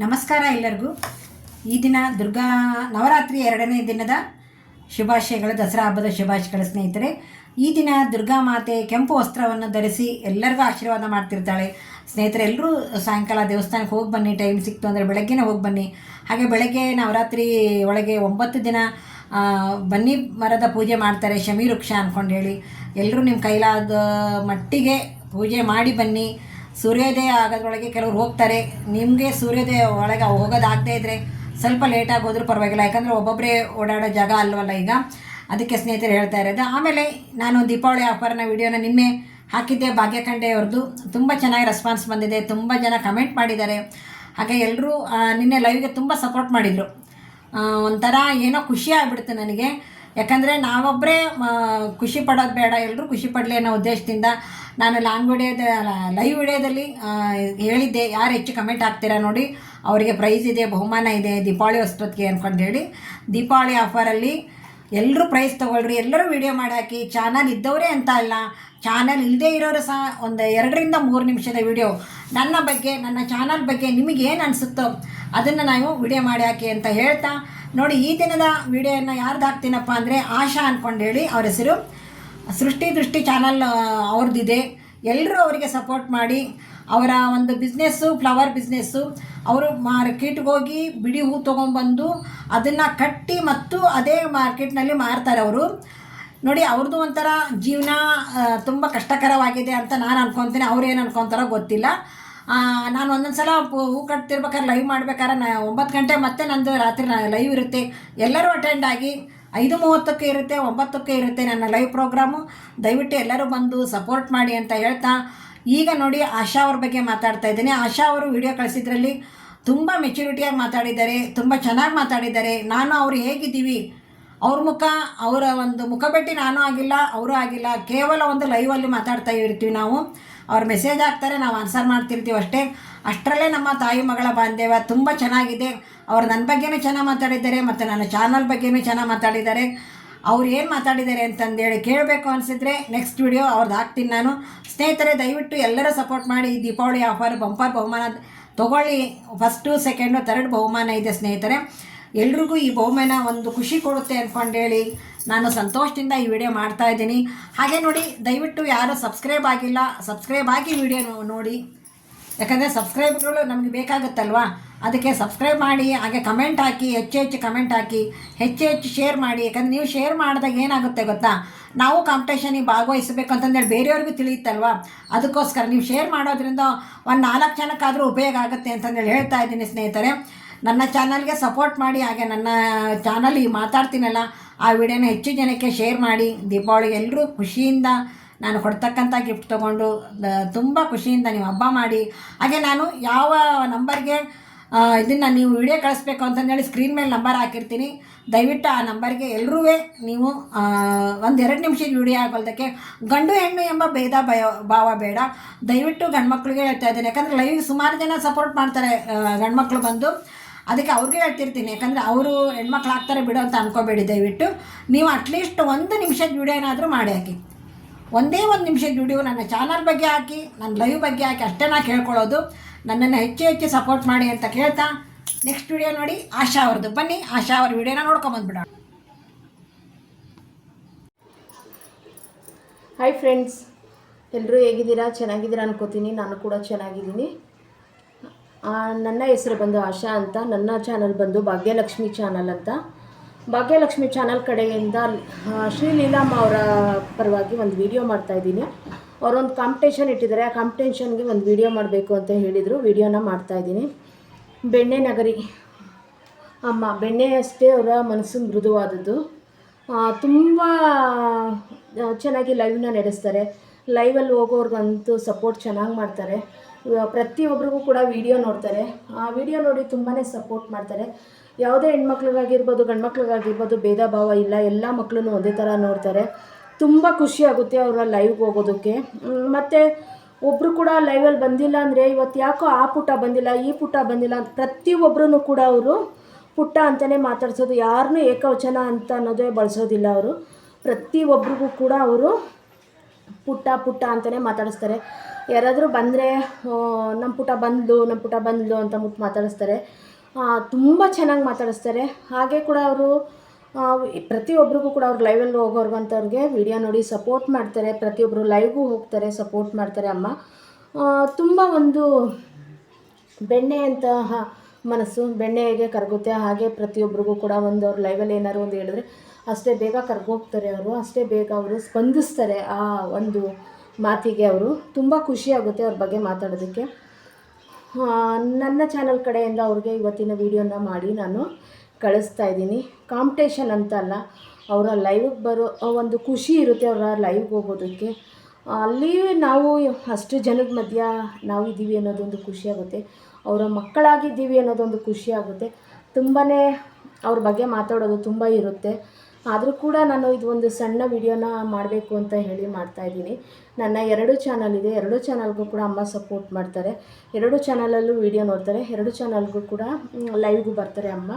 ನಮಸ್ಕಾರ ಎಲ್ಲರಿಗೂ. ಈ ದಿನ ದುರ್ಗಾ ನವರಾತ್ರಿ ಎರಡನೇ ದಿನದ ಶುಭಾಶಯಗಳು, ದಸರಾ ಹಬ್ಬದ ಶುಭಾಶಯಗಳು ಸ್ನೇಹಿತರೆ. ಈ ದಿನ ದುರ್ಗಾ ಮಾತೆ ಕೆಂಪು ವಸ್ತ್ರವನ್ನು ಧರಿಸಿ ಎಲ್ಲರಿಗೂ ಆಶೀರ್ವಾದ ಮಾಡ್ತಿರ್ತಾಳೆ. ಸ್ನೇಹಿತರೆ, ಎಲ್ಲರೂ ಸಾಯಂಕಾಲ ದೇವಸ್ಥಾನಕ್ಕೆ ಹೋಗಿ ಬನ್ನಿ, ಟೈಮ್ ಸಿಕ್ತು ಅಂದರೆ ಬೆಳಗ್ಗೆನೇ ಹೋಗಿ ಬನ್ನಿ. ಹಾಗೆ ಬೆಳಗ್ಗೆ ನವರಾತ್ರಿ ಒಳಗೆ ಒಂಬತ್ತು ದಿನ ಬನ್ನಿ ಮರದ ಪೂಜೆ ಮಾಡ್ತಾರೆ ಶಮಿ ವೃಕ್ಷ ಅಂದ್ಕೊಂಡು ಹೇಳಿ. ಎಲ್ಲರೂ ನಿಮ್ಮ ಕೈಲಾದ ಮಟ್ಟಿಗೆ ಪೂಜೆ ಮಾಡಿ ಬನ್ನಿ. ಸೂರ್ಯೋದಯ ಆಗೋದ್ರೊಳಗೆ ಕೆಲವರು ಹೋಗ್ತಾರೆ. ನಿಮಗೆ ಸೂರ್ಯೋದಯ ಒಳಗೆ ಹೋಗೋದಾಗದೇ ಇದ್ದರೆ ಸ್ವಲ್ಪ ಲೇಟಾಗಿ ಪರವಾಗಿಲ್ಲ. ಯಾಕಂದರೆ ಒಬ್ಬೊಬ್ಬರೇ ಓಡಾಡೋ ಜಾಗ ಅಲ್ವಲ್ಲ ಈಗ. ಅದಕ್ಕೆ ಸ್ನೇಹಿತರು ಹೇಳ್ತಾ ಇರೋದು. ಆಮೇಲೆ ನಾನು ದೀಪಾವಳಿ ಆಫರ್ನ ವಿಡಿಯೋನ ನಿನ್ನೆ ಹಾಕಿದ್ದೆ. ಭಾಗ್ಯಖಂಡೆ ಅವ್ರದ್ದು ತುಂಬ ಚೆನ್ನಾಗಿ ರೆಸ್ಪಾನ್ಸ್ ಬಂದಿದೆ. ತುಂಬ ಜನ ಕಮೆಂಟ್ ಮಾಡಿದ್ದಾರೆ. ಹಾಗೆ ಎಲ್ಲರೂ ನಿನ್ನೆ ಲೈವ್ಗೆ ತುಂಬ ಸಪೋರ್ಟ್ ಮಾಡಿದರು. ಒಂಥರ ಏನೋ ಖುಷಿ ಆಗ್ಬಿಡ್ತು ನನಗೆ. ಯಾಕಂದರೆ ನಾವೊಬ್ಬರೇ ಖುಷಿ ಪಡೋದು ಬೇಡ ಎಲ್ಲರೂ ಖುಷಿ ಪಡಲಿ ಅನ್ನೋ ಉದ್ದೇಶದಿಂದ ನಾನು ಲಾಂಗ್ ವಿಡಿಯೋದ, ಲೈವ್ ವಿಡಿಯೋದಲ್ಲಿ ಹೇಳಿದ್ದೆ, ಯಾರು ಹೆಚ್ಚು ಕಮೆಂಟ್ ಹಾಕ್ತೀರಾ ನೋಡಿ, ಅವರಿಗೆ ಪ್ರೈಸ್ ಇದೆ, ಬಹುಮಾನ ಇದೆ, ದೀಪಾವಳಿ ಹೊಸ್ತೊತ್ತಿಗೆ ಅಂದ್ಕೊಂಡು ಹೇಳಿ. ದೀಪಾವಳಿ ಆಫರಲ್ಲಿ ಎಲ್ಲರೂ ಪ್ರೈಸ್ ತೊಗೊಳ್ರಿ, ಎಲ್ಲರೂ ವಿಡಿಯೋ ಮಾಡಿ ಹಾಕಿ, ಚಾನಲ್ ಇದ್ದವರೇ ಅಂತ ಅಲ್ಲ, ಚಾನಲ್ ಇಲ್ಲದೇ ಇರೋರು ಸಹ ಒಂದು ಎರಡರಿಂದ ಮೂರು ನಿಮಿಷದ ವಿಡಿಯೋ. ನನ್ನ ಬಗ್ಗೆ, ನನ್ನ ಚಾನಲ್ ಬಗ್ಗೆ ನಿಮಗೇನು ಅನಿಸುತ್ತೋ, ಅದನ್ನು ನಾವು ವಿಡಿಯೋ ಮಾಡಿ ಹಾಕಿ ಅಂತ ಹೇಳ್ತಾ ನೋಡಿ, ಈ ದಿನದ ವಿಡಿಯೋನ ಯಾರ್ದು ಹಾಕ್ತೀನಪ್ಪ ಅಂದರೆ ಆಶಾ ಅಂದ್ಕೊಂಡು ಹೇಳಿ ಅವ್ರ ಹೆಸರು. ಸೃಷ್ಟಿ ದೃಷ್ಟಿ ಚಾನಲ್ ಅವ್ರದ್ದಿದೆ ಎಲ್ಲರೂ ಅವರಿಗೆ ಸಪೋರ್ಟ್ ಮಾಡಿ. ಅವರ ಒಂದು ಬಿಸ್ನೆಸ್ಸು ಫ್ಲವರ್ ಬಿಸ್ನೆಸ್ಸು ಅವರು ಮಾರ್ಕೆಟ್ಗೆ ಹೋಗಿ ಬಿಡಿ ಹೂ ತೊಗೊಂಬಂದು ಅದನ್ನು ಕಟ್ಟಿ ಮತ್ತು ಅದೇ ಮಾರ್ಕೆಟ್ನಲ್ಲಿ ಮಾರ್ತಾರೆ ಅವರು. ನೋಡಿ ಅವ್ರದ್ದು ಒಂಥರ ಜೀವನ ತುಂಬ ಕಷ್ಟಕರವಾಗಿದೆ ಅಂತ ನಾನು ಅನ್ಕೊತೀನಿ. ಅವ್ರು ಏನು ಅನ್ಕೊತಾರೋ ಗೊತ್ತಿಲ್ಲ. ನಾನು ಒಂದೊಂದು ಸಲ ಹೂ ಕಟ್ತಿರ್ಬೇಕಾದ್ರೆ ಲೈವ್ ಮಾಡ್ಬೇಕಾದ್ರೆ ನಾ ಒಂಬತ್ತು ಗಂಟೆ ಮತ್ತೆ ನಂದು ರಾತ್ರಿ ಲೈವ್ ಇರುತ್ತೆ. ಎಲ್ಲರೂ ಅಟೆಂಡ್ ಆಗಿ ಐದು ಮೂವತ್ತಕ್ಕೆ ಇರುತ್ತೆ, ಒಂಬತ್ತಕ್ಕೆ ಇರುತ್ತೆ ನನ್ನ ಲೈವ್ ಪ್ರೋಗ್ರಾಮು ದಯವಿಟ್ಟು ಎಲ್ಲರೂ ಬಂದು ಸಪೋರ್ಟ್ ಮಾಡಿ ಅಂತ ಹೇಳ್ತಾ, ಈಗ ನೋಡಿ ಆಶಾ ಅವ್ರ ಬಗ್ಗೆ ಮಾತಾಡ್ತಾ ಇದ್ದೀನಿ. ಆಶಾ ಅವರು ವಿಡಿಯೋ ಕಳಿಸಿದ್ರಲ್ಲಿ ತುಂಬ ಮೆಚುರಿಟಿಯಾಗಿ ಮಾತಾಡಿದ್ದಾರೆ, ತುಂಬ ಚೆನ್ನಾಗಿ ಮಾತಾಡಿದ್ದಾರೆ. ನಾನು ಅವ್ರು ಹೇಗಿದ್ದೀವಿ? ಅವ್ರ ಮುಖ, ಅವರ ಒಂದು ಮುಖಭೇಟಿ ನಾನು ಆಗಿಲ್ಲ, ಅವರು ಆಗಿಲ್ಲ. ಕೇವಲ ಒಂದು ಲೈವಲ್ಲಿ ಮಾತಾಡ್ತಾ ಇರ್ತೀವಿ ನಾವು. ಅವ್ರು ಮೆಸೇಜ್ ಹಾಕ್ತಾರೆ, ನಾವು ಆನ್ಸರ್ ಮಾಡ್ತಿರ್ತೀವಿ ಅಷ್ಟೇ. ಅಷ್ಟರಲ್ಲೇ ನಮ್ಮ ತಾಯಿ ಮಗಳ ಬಾಂಧವ್ಯ ತುಂಬ ಚೆನ್ನಾಗಿದೆ. ಅವ್ರು ನನ್ನ ಬಗ್ಗೆನೂ ಚೆನ್ನಾಗಿ ಮಾತಾಡಿದ್ದಾರೆ, ಮತ್ತು ನನ್ನ ಚಾನಲ್ ಬಗ್ಗೆನೂ ಚೆನ್ನಾಗಿ ಮಾತಾಡಿದ್ದಾರೆ. ಅವ್ರು ಏನು ಮಾತಾಡಿದ್ದಾರೆ ಅಂತಂದೇಳಿ ಕೇಳಬೇಕು ಅನಿಸಿದ್ರೆ ನೆಕ್ಸ್ಟ್ ವಿಡಿಯೋ ಅವ್ರದ್ದು ಹಾಕ್ತೀನಿ ನಾನು. ಸ್ನೇಹಿತರೆ, ದಯವಿಟ್ಟು ಎಲ್ಲರೂ ಸಪೋರ್ಟ್ ಮಾಡಿ ಈ ದೀಪಾವಳಿ ಆಫರ್ ಬಂಪರ್ ಬಹುಮಾನ ತೊಗೊಳ್ಳಿ. ಫಸ್ಟು ಸೆಕೆಂಡು ಥರ್ಡ್ ಬಹುಮಾನ ಇದೆ ಸ್ನೇಹಿತರೆ. ಎಲ್ರಿಗೂ ಈ ಬಹುಮಾನ ಒಂದು ಖುಷಿ ಕೊಡುತ್ತೆ ಅಂದ್ಕೊಂಡೇಳಿ ನಾನು ಸಂತೋಷದಿಂದ ಈ ವಿಡಿಯೋ ಮಾಡ್ತಾ ಇದ್ದೀನಿ. ಹಾಗೆ ನೋಡಿ, ದಯವಿಟ್ಟು ಯಾರು ಸಬ್ಸ್ಕ್ರೈಬ್ ಆಗಿಲ್ಲ, ಸಬ್ಸ್ಕ್ರೈಬ್ ಆಗಿ ವಿಡಿಯೋ ನೋಡಿ. ಯಾಕಂದರೆ ಸಬ್ಸ್ಕ್ರೈಬ್ಗಳು ನಮಗೆ ಬೇಕಾಗುತ್ತಲ್ವಾ? ಅದಕ್ಕೆ ಸಬ್ಸ್ಕ್ರೈಬ್ ಮಾಡಿ, ಹಾಗೆ ಕಮೆಂಟ್ ಹಾಕಿ, ಹೆಚ್ಚು ಹೆಚ್ಚು ಕಮೆಂಟ್ ಹಾಕಿ, ಹೆಚ್ಚು ಹೆಚ್ಚು ಶೇರ್ ಮಾಡಿ. ಯಾಕಂದ್ರೆ ನೀವು ಶೇರ್ ಮಾಡಿದಾಗ ಏನಾಗುತ್ತೆ ಗೊತ್ತಾ? ನಾವು ಕಾಂಪಿಟೇಷನಿಗೆ ಭಾಗವಹಿಸಬೇಕು ಅಂತಂದೇಳಿ ಬೇರೆಯವ್ರಿಗೂ ತಿಳಿಯುತ್ತಲ್ವಾ? ಅದಕ್ಕೋಸ್ಕರ ನೀವು ಶೇರ್ ಮಾಡೋದ್ರಿಂದ ಒಂದು ನಾಲ್ಕು ಜನಕ್ಕಾದರೂ ಉಪಯೋಗ ಆಗುತ್ತೆ ಅಂತಂದೇಳಿ ಹೇಳ್ತಾ ಇದ್ದೀನಿ ಸ್ನೇಹಿತರೆ. ನನ್ನ ಚಾನಲ್ಗೆ ಸಪೋರ್ಟ್ ಮಾಡಿ, ಹಾಗೆ ನನ್ನ ಚಾನಲ್ ಈ ಮಾತಾಡ್ತೀನಲ್ಲ, ಆ ವಿಡಿಯೋನ ಹೆಚ್ಚು ಜನಕ್ಕೆ ಶೇರ್ ಮಾಡಿ. ದೀಪಾವಳಿಗೆ ಎಲ್ಲರೂ ಖುಷಿಯಿಂದ ನಾನು ಕೊಡ್ತಕ್ಕಂಥ ಗಿಫ್ಟ್ ತೊಗೊಂಡು ತುಂಬ ಖುಷಿಯಿಂದ ನೀವು ಹಬ್ಬ ಮಾಡಿ. ಹಾಗೆ ನಾನು ಯಾವ ನಂಬರ್ಗೆ ಇದನ್ನು ನೀವು ವಿಡಿಯೋ ಕಳಿಸ್ಬೇಕು ಅಂತಂದೇಳಿ ಸ್ಕ್ರೀನ್ ಮೇಲೆ ನಂಬರ್ ಹಾಕಿರ್ತೀನಿ. ದಯವಿಟ್ಟು ಆ ನಂಬರ್ಗೆ ಎಲ್ಲರೂ ನೀವು ಒಂದು ಎರಡು ನಿಮಿಷದ ವಿಡಿಯೋ ಆಗೋದಕ್ಕೆ ಗಂಡು ಹೆಣ್ಣು ಎಂಬ ಭೇದ ಭಯ, ಭಾವ ಬೇಡ. ದಯವಿಟ್ಟು ಗಂಡು ಮಕ್ಕಳಿಗೆ ಹೇಳ್ತಾ ಇದ್ದೀನಿ. ಯಾಕಂದರೆ ಲೈವ್ ಸುಮಾರು ಜನ ಸಪೋರ್ಟ್ ಮಾಡ್ತಾರೆ ಗಂಡ್ಮಕ್ಳು ಬಂದು. ಅದಕ್ಕೆ ಅವ್ರಿಗೆ ಹೇಳ್ತಿರ್ತೀನಿ. ಯಾಕಂದರೆ ಅವರು ಹೆಣ್ಮಕ್ಳು ಆಗ್ತಾರೆ ಬಿಡು ಅಂತ ಅನ್ಕೋಬೇಡಿ. ದಯವಿಟ್ಟು ನೀವು ಅಟ್ಲೀಸ್ಟ್ ಒಂದು ನಿಮಿಷದ ವಿಡಿಯೋ ಏನಾದರೂ ಮಾಡಿ ಹಾಕಿ. ಒಂದೇ ಒಂದು ನಿಮಿಷದ ವಿಡಿಯೋ ನನ್ನ ಚಾನಲ್ ಬಗ್ಗೆ ಹಾಕಿ, ನನ್ನ ಲೈವ್ ಬಗ್ಗೆ ಹಾಕಿ ಅಷ್ಟೇ ನಾ ಕೇಳ್ಕೊಳ್ಳೋದು. ನನ್ನನ್ನು ಹೆಚ್ಚು ಹೆಚ್ಚು ಸಪೋರ್ಟ್ ಮಾಡಿ ಅಂತ ಕೇಳ್ತಾ ನೆಕ್ಸ್ಟ್ ವಿಡಿಯೋ ನೋಡಿ ಆಶಾ ಅವ್ರದ್ದು. ಬನ್ನಿ, ಆಶಾ ಅವ್ರ ವಿಡಿಯೋನ ನೋಡ್ಕೊಂಬಂದ್ಬಿಡೋಣ ಹಾಯ್ ಫ್ರೆಂಡ್ಸ್ ಎಲ್ಲರೂ ಹೇಗಿದ್ದೀರಾ? ಚೆನ್ನಾಗಿದ್ದೀರಾ ಅನ್ಕೋತೀನಿ. ನಾನು ಕೂಡ ಚೆನ್ನಾಗಿದ್ದೀನಿ. ನನ್ನ ಹೆಸರು ಬಂದು ಆಶಾ ಅಂತ ನನ್ನ ಚಾನಲ್ ಬಂದು ಭಾಗ್ಯಲಕ್ಷ್ಮಿ ಚಾನಲ್ ಅಂತ. ಭಾಗ್ಯಲಕ್ಷ್ಮಿ ಚಾನಲ್ ಕಡೆಯಿಂದ ಆ, ಶ್ರೀ ಲೀಲಾಮ್ಮ ಅವರ ಪರವಾಗಿ ಒಂದು ವಿಡಿಯೋ ಮಾಡ್ತಾಯಿದ್ದೀನಿ ಅವರೊಂದು ಕಾಂಪಿಟೇಷನ್ ಇಟ್ಟಿದ್ದಾರೆ. ಆ ಕಾಂಪಿಟೇಷನ್ಗೆ ಒಂದು ವಿಡಿಯೋ ಮಾಡಬೇಕು ಅಂತ ಹೇಳಿದರು. ವಿಡಿಯೋನ ಮಾಡ್ತಾಯಿದ್ದೀನಿ ಬೆಣ್ಣೆ ನಗರಿ. ಅಮ್ಮ ಬೆಣ್ಣೆ ಅಷ್ಟೇ ಅವರ ಮನಸ್ಸು ಮೃದುವಾದದ್ದು. ತುಂಬ ಚೆನ್ನಾಗಿ ಲೈವ್ನ ನಡೆಸ್ತಾರೆ. ಲೈವಲ್ಲಿ ಹೋಗೋರ್ಗಂತೂ ಸಪೋರ್ಟ್ ಚೆನ್ನಾಗಿ ಮಾಡ್ತಾರೆ. ಪ್ರತಿಯೊಬ್ಬರಿಗೂ ಕೂಡ ವಿಡಿಯೋ ನೋಡ್ತಾರೆ. ಆ ವಿಡಿಯೋ ನೋಡಿ ತುಂಬಾ ಸಪೋರ್ಟ್ ಮಾಡ್ತಾರೆ. ಯಾವುದೇ ಹೆಣ್ಮಕ್ಳಿಗಾಗಿರ್ಬೋದು, ಗಂಡ್ಮಕ್ಳಿಗಾಗಿರ್ಬೋದು, ಭೇದ ಭಾವ ಇಲ್ಲ, ಎಲ್ಲ ಮಕ್ಕಳನ್ನು ಒಂದೇ ಥರ ನೋಡ್ತಾರೆ. ತುಂಬ ಖುಷಿ ಆಗುತ್ತೆ ಅವರ ಲೈವ್ಗೆ ಹೋಗೋದಕ್ಕೆ. ಮತ್ತು ಒಬ್ಬರು ಕೂಡ ಲೈವಲ್ಲಿ ಬಂದಿಲ್ಲ ಅಂದರೆ ಇವತ್ತು ಯಾಕೋ ಆ ಪುಟ ಬಂದಿಲ್ಲ, ಈ ಪುಟ ಬಂದಿಲ್ಲ ಅಂತ ಪ್ರತಿಯೊಬ್ಬರೂ ಕೂಡ ಅವರು ಪುಟ್ಟ ಅಂತಲೇ ಮಾತಾಡ್ಸೋದು. ಯಾರನ್ನೂ ಏಕವಚನ ಅಂತ ಅನ್ನೋದೇ ಬಳಸೋದಿಲ್ಲ ಅವರು. ಪ್ರತಿಯೊಬ್ಬರಿಗೂ ಕೂಡ ಅವರು ಪುಟ್ಟ ಪುಟ್ಟ ಅಂತಲೇ ಮಾತಾಡಿಸ್ತಾರೆ. ಯಾರಾದರೂ ಬಂದರೆ ನಮ್ಮ ಪುಟ ಬಂದ್ಲು ನಮ್ಮ ಪುಟ ಬಂದ್ಲು ಅಂತ ಮುಟ್ಟು ಮಾತಾಡಿಸ್ತಾರೆ. ತುಂಬ ಚೆನ್ನಾಗಿ ಮಾತಾಡಿಸ್ತಾರೆ. ಹಾಗೆ ಕೂಡ ಅವರು ಪ್ರತಿಯೊಬ್ಬರಿಗೂ ಕೂಡ ಅವ್ರು ಲೈವಲ್ಲಿ ಹೋಗೋರ್ಗಂಥವ್ರಿಗೆ ವಿಡಿಯೋ ನೋಡಿ ಸಪೋರ್ಟ್ ಮಾಡ್ತಾರೆ. ಪ್ರತಿಯೊಬ್ಬರು ಲೈವ್ಗೂ ಹೋಗ್ತಾರೆ ಸಪೋರ್ಟ್ ಮಾಡ್ತಾರೆ ಅಮ್ಮ. ತುಂಬ ಒಂದು ಬೆಣ್ಣೆ ಅಂತ ಮನಸ್ಸು ಬೆಣ್ಣೆ ಹೇಗೆ ಕರಗುತ್ತೆ. ಹಾಗೆ ಪ್ರತಿಯೊಬ್ಬರಿಗೂ ಕೂಡ ಒಂದು ಅವ್ರ ಲೈವಲ್ಲಿ ಏನಾದ್ರು ಒಂದು ಹೇಳಿದ್ರೆ ಅಷ್ಟೇ ಬೇಗ ಕರ್ಗೋಗ್ತಾರೆ ಅವರು, ಅಷ್ಟೇ ಬೇಗ ಅವರು ಸ್ಪಂದಿಸ್ತಾರೆ ಆ ಒಂದು ಮಾತಿಗೆ ಅವರು. ತುಂಬ ಖುಷಿಯಾಗುತ್ತೆ ಅವ್ರ ಬಗ್ಗೆ ಮಾತಾಡೋದಕ್ಕೆ. ನನ್ನ ಚಾನಲ್ ಕಡೆಯಿಂದ ಅವ್ರಿಗೆ ಇವತ್ತಿನ ವೀಡಿಯೋನ ಮಾಡಿ ನಾನು ಕಳಿಸ್ತಾ ಇದ್ದೀನಿ. ಕಾಂಪಿಟೇಷನ್ ಅಂತ ಅಲ್ಲ, ಅವರ ಲೈವ್ಗೆ ಬರೋ ಒಂದು ಖುಷಿ ಇರುತ್ತೆ ಅವರ ಲೈವ್ಗೆ ಹೋಗೋದಕ್ಕೆ. ಅಲ್ಲಿ ನಾವು ಅಷ್ಟು ಜನದ ಮಧ್ಯ ನಾವು ಇದ್ದೀವಿ ಅನ್ನೋದೊಂದು ಖುಷಿಯಾಗುತ್ತೆ ಅವರ ಮಕ್ಕಳಾಗಿದ್ದೀವಿ ಅನ್ನೋದೊಂದು ಖುಷಿಯಾಗುತ್ತೆ ತುಂಬಾ ಅವ್ರ ಬಗ್ಗೆ ಮಾತಾಡೋದು ತುಂಬ ಇರುತ್ತೆ. ಆದರೂ ಕೂಡ ನಾನು ಇದು ಒಂದು ಸಣ್ಣ ವಿಡಿಯೋನ ಮಾಡಬೇಕು ಅಂತ ಹೇಳಿ ಮಾಡ್ತಾ ಇದ್ದೀನಿ. ನನ್ನ ಎರಡು ಚಾನಲ್ ಇದೆ. ಎರಡು ಚಾನಲ್ಗೂ ಕೂಡ ಅಮ್ಮ ಸಪೋರ್ಟ್ ಮಾಡ್ತಾರೆ. ಎರಡು ಚಾನಲಲ್ಲೂ ವಿಡಿಯೋ ನೋಡ್ತಾರೆ. ಎರಡು ಚಾನಲ್ಗೂ ಕೂಡ ಲೈವ್ಗೂ ಬರ್ತಾರೆ ಅಮ್ಮ.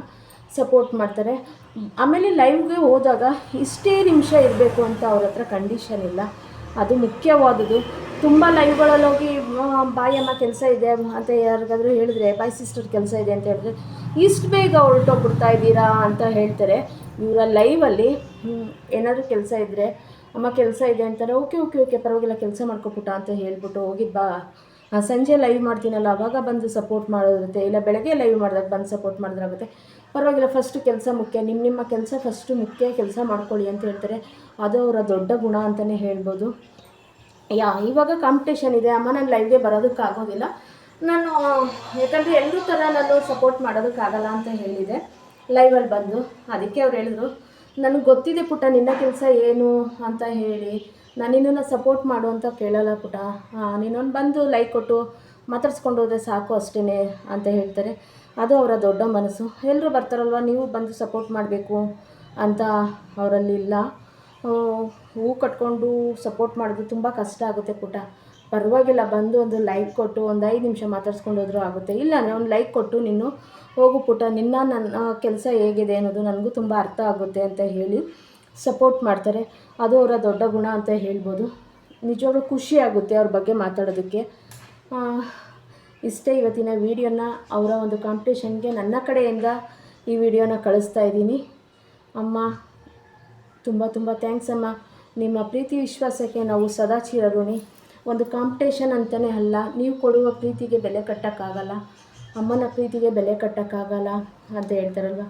ಸಪೋರ್ಟ್ ಮಾಡ್ತಾರೆ. ಆಮೇಲೆ ಲೈವ್ಗೆ ಹೋದಾಗ ಇಷ್ಟೇ ನಿಮಿಷ ಇರಬೇಕು ಅಂತ ಅವ್ರ ಹತ್ರ ಕಂಡೀಷನ್ ಇಲ್ಲ. ಅದು ಮುಖ್ಯವಾದುದು ತುಂಬ ಲೈವ್ಗಳಲ್ಲಿ ಹೋಗಿ ಬಾಯಮ್ಮ ಕೆಲಸ ಇದೆ ಅಂತ ಯಾರಿಗಾದರೂ ಹೇಳಿದ್ರೆ, ಬಾಯ್ ಸಿಸ್ಟರ್ ಕೆಲಸ ಇದೆ ಅಂತ ಹೇಳಿದ್ರೆ, ಇಷ್ಟು ಬೇಗ ಹೊರಟೋಗ್ಬಿಡ್ತಾ ಇದ್ದೀರಾ ಅಂತ ಹೇಳ್ತಾರೆ. ಇವರ ಲೈವಲ್ಲಿ ಏನಾದರೂ ಕೆಲಸ ಇದ್ದರೆ ಅಮ್ಮ, ಕೆಲಸ ಇದೆ ಅಂತಾರೆ, ಓಕೆ ಓಕೆ ಓಕೆ, ಪರವಾಗಿಲ್ಲ, ಕೆಲಸ ಮಾಡ್ಕೊಬಿಟ್ಟ ಅಂತ ಹೇಳ್ಬಿಟ್ಟು ಹೋಗಿದ್ದು ಬಾ. ಸಂಜೆ ಲೈವ್ ಮಾಡ್ತೀನಲ್ಲ, ಅವಾಗ ಬಂದು ಸಪೋರ್ಟ್ ಮಾಡೋದಿರುತ್ತೆ. ಇಲ್ಲ, ಬೆಳಗ್ಗೆ ಲೈವ್ ಮಾಡಿದಾಗ ಬಂದು ಸಪೋರ್ಟ್ ಮಾಡಿದ್ರಾಗುತ್ತೆ. ಪರವಾಗಿಲ್ಲ ಫಸ್ಟು ಕೆಲಸ ಮುಖ್ಯ. ನಿಮ್ಮ ನಿಮ್ಮ ಕೆಲಸ ಫಸ್ಟು ಮುಖ್ಯ. ಕೆಲಸ ಮಾಡ್ಕೊಳ್ಳಿ ಅಂತ ಹೇಳ್ತಾರೆ. ಅದು ಅವರ ದೊಡ್ಡ ಗುಣ ಅಂತಲೇ ಹೇಳ್ಬೋದು. ಯಾ, ಇವಾಗ ಕಾಂಪಿಟೇಷನ್ ಇದೆ. ಅಮ್ಮ, ನಾನು ಲೈವ್ಗೆ ಬರೋದಕ್ಕಾಗೋದಿಲ್ಲ ನಾನು, ಯಾಕಂದರೆ ಎಲ್ಲರೂ ಥರ ನಾನು ಸಪೋರ್ಟ್ ಮಾಡೋದಕ್ಕಾಗಲ್ಲ ಅಂತ ಹೇಳಿದೆ. ಲೈವಲ್ಲಿ ಬಂದು. ಅದಕ್ಕೆ ಅವ್ರು ಹೇಳಿದ್ರು ನನಗೆ ಗೊತ್ತಿದೆ ಪುಟ್ಟ ನಿನ್ನ ಕೆಲಸ ಏನು ಅಂತ ಹೇಳಿ. ನಾನು ಸಪೋರ್ಟ್ ಮಾಡು ಅಂತ ಕೇಳಲ್ಲ ಪುಟ ನೀನೊಂದು ಬಂದು ಲೈಕ್ ಕೊಟ್ಟು ಮಾತಾಡ್ಸ್ಕೊಂಡು ಹೋದರೆ ಸಾಕು ಅಷ್ಟೇ ಅಂತ ಹೇಳ್ತಾರೆ. ಅದು ಅವರ ದೊಡ್ಡ ಮನಸ್ಸು. ಎಲ್ಲರೂ ಬರ್ತಾರಲ್ವ ನೀವು ಬಂದು ಸಪೋರ್ಟ್ ಮಾಡಬೇಕು ಅಂತ ಅವರಲ್ಲಿ ಇಲ್ಲ. ಆ, ಹೂ ಕಟ್ಕೊಂಡು ಸಪೋರ್ಟ್ ಮಾಡೋದು ತುಂಬ ಕಷ್ಟ ಆಗುತ್ತೆ ಪುಟ ಪರವಾಗಿಲ್ಲ ಬಂದು ಒಂದು ಲೈಕ್ ಕೊಟ್ಟು ಒಂದು ಐದು ನಿಮಿಷ ಮಾತಾಡ್ಸ್ಕೊಂಡು ಹೋದ್ರೂ ಆಗುತ್ತೆ. ಇಲ್ಲ ಒಂದು ಲೈಕ್ ಕೊಟ್ಟು ನೀನು ಹೋಗು ಪುಟ ನಿನ್ನ ನನ್ನ ಕೆಲಸ ಹೇಗಿದೆ ಅನ್ನೋದು ನನಗೂ ತುಂಬ ಅರ್ಥ ಆಗುತ್ತೆ ಅಂತ ಹೇಳಿ ಸಪೋರ್ಟ್ ಮಾಡ್ತಾರೆ. ಅದು ಅವರ ದೊಡ್ಡ ಗುಣ ಅಂತ ಹೇಳ್ಬೋದು. ನಿಜವಾಗ್ಲೂ ಖುಷಿ ಆಗುತ್ತೆ ಅವ್ರ ಬಗ್ಗೆ ಮಾತಾಡೋದಕ್ಕೆ. ಇಷ್ಟೇ ಇವತ್ತಿನ ವೀಡಿಯೋನ, ಅವರ ಒಂದು ಕಾಂಪಿಟೇಷನ್ಗೆ ನನ್ನ ಕಡೆಯಿಂದ ಈ ವಿಡಿಯೋನ ಕಳಿಸ್ತಾ ಇದ್ದೀನಿ. ಅಮ್ಮ, ತುಂಬ ತುಂಬ ಥ್ಯಾಂಕ್ಸ್ ಅಮ್ಮ. ನಿಮ್ಮ ಪ್ರೀತಿ ವಿಶ್ವಾಸಕ್ಕೆ ನಾವು ಸದಾ ಚಿರಋಣಿ ಒಂದು ಕಾಂಪಿಟೇಷನ್ ಅಂತಲೇ ಅಲ್ಲ, ನೀವು ಕೊಡುವ ಪ್ರೀತಿಗೆ ಬೆಲೆ ಕಟ್ಟೋಕ್ಕಾಗಲ್ಲ. ಅಮ್ಮನ ಪ್ರೀತಿಗೆ ಬೆಲೆ ಕಟ್ಟೋಕ್ಕಾಗಲ್ಲ ಅಂತ ಹೇಳ್ತಾರಲ್ವ?